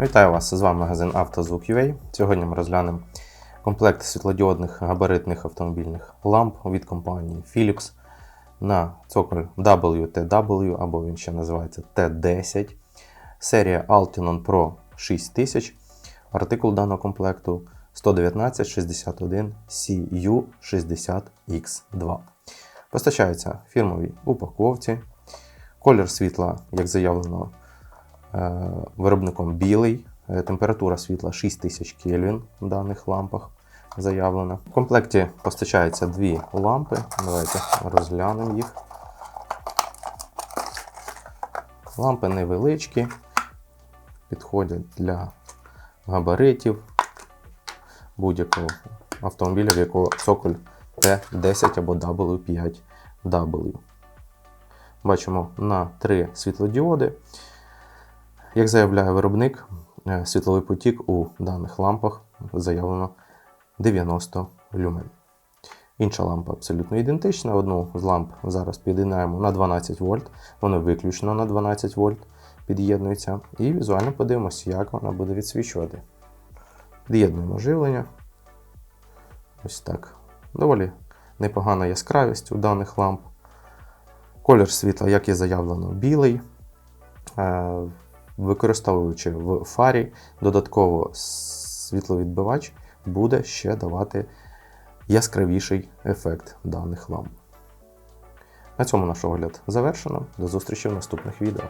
Вітаю вас! З вами магазин «Автозвук.UA». Сьогодні ми розглянемо комплект світлодіодних габаритних автомобільних ламп від компанії Philips на цоколь WTW, або він ще називається T10. Серія Altinon Pro 6000. Артикул даного комплекту 11961 CU60X2. Постачається в фірмовій упаковці. Колір світла, як заявлено, виробником білий. Е, Температура світла 6000 Кельвін в даних лампах заявлена. В комплекті постачаються дві лампи. Давайте розглянемо їх. Лампи невеличкі, підходять для габаритів будь-якого автомобіля, в якого цоколь Т10 або W5W. Бачимо на три світлодіоди. Як заявляє виробник, е, світловий потік у даних лампах заявлено 90 люмен. Інша лампа абсолютно ідентична. Одну з ламп зараз під'єднаємо на 12 вольт. Воно виключно на 12 вольт під'єднується. І візуально подивимося, як вона буде відсвічувати. Під'єднуємо живлення. Ось так. Доволі непогана яскравість у даних ламп. Колір світла, як і заявлено, білий. Використовуючи в фарі, додатково світловідбивач буде ще давати яскравіший ефект даних ламп. На цьому наш огляд завершено. До зустрічі в наступних відео.